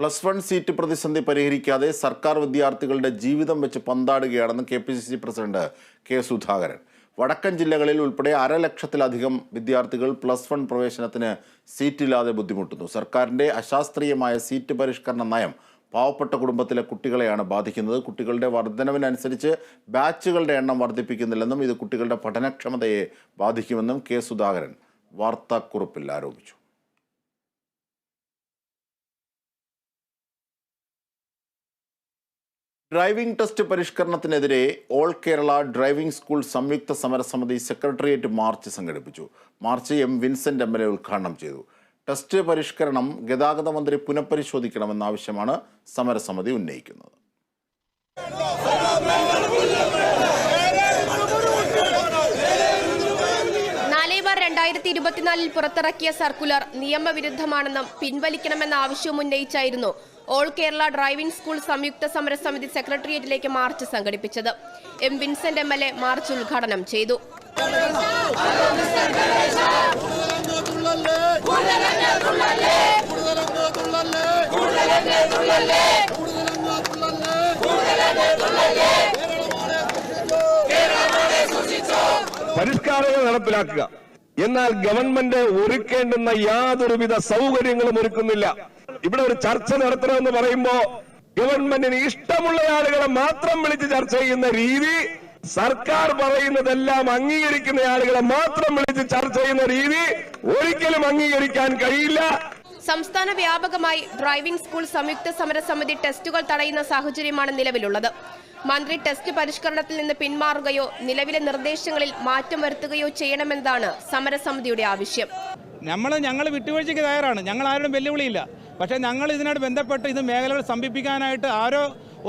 Plus one seat പ്രതിസന്ധി പരിഹരിക്കാതെ സർക്കാർ വിദ്യാർത്ഥികളുടെ ജീവിതം വെച്ച് പന്താടുകയാണെന്ന് K P C C president K Sudhakaran. വടക്കൻ ജില്ലകളിൽ ഉൾപ്പെടെ അരലക്ഷത്തിലധികം വിദ്യാർത്ഥികൾ പ്ലസ് വൺ പ്രവേശനത്തിന് സീറ്റില്ലാതെ ബുദ്ധിമുട്ടുന്നു. സർക്കാരിന്റെ അശാസ്ത്രീയമായ സീറ്റ് പരിഷ്കരണ നയം പാവപ്പെട്ട കുടുംബത്തിലെ കുട്ടികളെയാണ് ബാധിക്കുന്നത്. കുട്ടികളുടെ വർധനവിനനുസരിച്ച് ബാച്ചുകളുടെ എണ്ണം വർദ്ധിപ്പിക്കുന്നില്ലെന്നും ഇത് കുട്ടികളുടെ പഠനക്ഷമതയെ ബാധിക്കുമെന്നും കെ സുധാകരൻ വാർത്താക്കുറിപ്പിൽ ആരോപിച്ചു. ഡ്രൈവിംഗ് ടെസ്റ്റ് പരിഷ്കരണത്തിനെതിരെ ഓൾ കേരള ഡ്രൈവിംഗ് സ്കൂൾ സംയുക്ത സമരസമിതി സെക്രട്ടേറിയറ്റ് മാർച്ച് സംഘടിപ്പിച്ചു. March M Vincent M L A ഉദ്ഘാടനം ചെയ്തു. ടെസ്റ്റ് പരിഷ്കരണം ഗതാഗത മന്ത്രി പുനഃപരിശോധിക്കണമെന്ന ആവശ്യമാണ് സമരസമിതി ഉന്നയിക്കുന്നത്. രണ്ടായിരത്തി ഇരുപത്തിനാലിൽ പുറത്തിറക്കിയ സർക്കുലർ നിയമവിരുദ്ധമാണെന്നും പിൻവലിക്കണമെന്ന ആവശ്യവും ഉന്നയിച്ചായിരുന്നു ഓൾ കേരള ഡ്രൈവിംഗ് സ്കൂൾ സംയുക്ത സമരസമിതി സെക്രട്ടേറിയറ്റിലേക്ക് മാർച്ച് സംഘടിപ്പിച്ചത്. M Vincent M L A march ഉദ്ഘാടനം ചെയ്തു. പരിഷ്കാരങ്ങൾ നടപ്പിലാക്കുക. എന്നാൽ ഗവൺമെന്റ് ഒരുക്കേണ്ടുന്ന യാതൊരുവിധ സൗകര്യങ്ങളും ഒരുക്കുന്നില്ല. ഇവിടെ ഒരു ചർച്ച നടത്തണമെന്ന് പറയുമ്പോ ഗവൺമെന്റിന് ഇഷ്ടമുള്ള ആളുകളെ മാത്രം വിളിച്ച് ചർച്ച ചെയ്യുന്ന രീതി സർക്കാർ പറയുന്നതെല്ലാം അംഗീകരിക്കുന്ന ആളുകളെ മാത്രം വിളിച്ച് ചർച്ച ചെയ്യുന്ന രീതി ഒരിക്കലും അംഗീകരിക്കാൻ കഴിയില്ല. സംസ്ഥാന വ്യാപകമായി ഡ്രൈവിംഗ് സ്കൂൾ സംയുക്ത സമരസമിതി ടെസ്റ്റുകൾ തടയുന്ന സാഹചര്യമാണ് നിലവിലുള്ളത്. മന്ത്രി ടെസ്റ്റ് പരിഷ്കരണത്തിൽ നിന്ന് പിന്മാറുകയോ നിലവിലെ നിർദ്ദേശങ്ങളിൽ മാറ്റം വരുത്തുകയോ ചെയ്യണമെന്നാണ് സമരസമിതിയുടെ ആവശ്യം. നമ്മൾ ഞങ്ങൾ വിട്ടുവീഴ്ചയ്ക്ക് തയ്യാറാണ്. ഞങ്ങൾ ആരോടും വെല്ലുവിളിയില്ല. പക്ഷേ ഞങ്ങൾ ഇതിനോട് ബന്ധപ്പെട്ട് ഇത് മേഖലകൾ സംഭിപ്പിക്കാനായിട്ട് ആരോ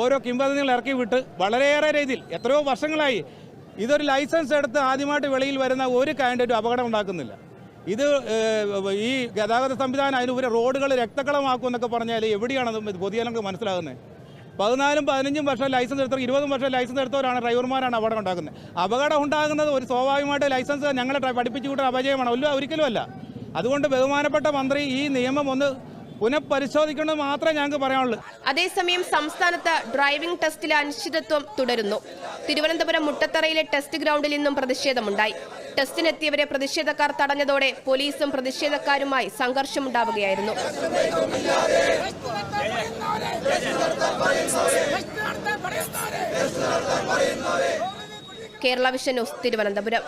ഓരോ കിംവദന്തികൾ ഇറക്കി വിട്ട് വളരെയേറെ രീതിയിൽ എത്രയോ വർഷങ്ങളായി ഇതൊരു ലൈസൻസ് എടുത്ത് ആദ്യമായിട്ട് വെളിയിൽ വരുന്ന ഒരു കാൻഡിഡേറ്റും അപകടം ഉണ്ടാക്കുന്നില്ല. ഇത് ഈ ഗതാഗത സംവിധാനം അതിനുപരി റോഡുകൾ രക്തക്കളമാക്കും എന്നൊക്കെ പറഞ്ഞാൽ എവിടെയാണ് പൊതുജനങ്ങൾക്ക് മനസ്സിലാകുന്നത് പതിനാലും പതിനഞ്ചും വർഷം ലൈസൻസ് എടുത്തവർ ഇരുപതും വർഷം ലൈസൻസ് എടുത്തവരാണ് ഡ്രൈവർമാരാണ് അപകടം ഉണ്ടാക്കുന്നത്. അപകടം ഉണ്ടാകുന്നത് ഒരു സ്വാഭാവികമായിട്ട് ലൈസൻസ് ഞങ്ങളെ പഠിപ്പിച്ചു കൂട്ടുന്ന അപജയമാണ്. ഒല്ല ഒരിക്കലും അല്ല. അതുകൊണ്ട് ബഹുമാനപ്പെട്ട മന്ത്രി ഈ നിയമം ഒന്ന് പുനഃപരിശോധിക്കണമെന്ന് മാത്രമേ ഞങ്ങൾക്ക് പറയാനുള്ളൂ. അതേസമയം സംസ്ഥാനത്ത് ഡ്രൈവിംഗ് ടെസ്റ്റിലെ അനിശ്ചിതത്വം തുടരുന്നു. തിരുവനന്തപുരം മുട്ടത്തറയിലെ ടെസ്റ്റ് ഗ്രൗണ്ടിൽ നിന്നും പ്രതിഷേധമുണ്ടായി. ടെസ്റ്റിനെത്തിയവരെ പ്രതിഷേധക്കാർ തടഞ്ഞതോടെ പോലീസും പ്രതിഷേധക്കാരുമായി സംഘർഷമുണ്ടാവുകയായിരുന്നു. Kerala vision news Thiruvananthapuram.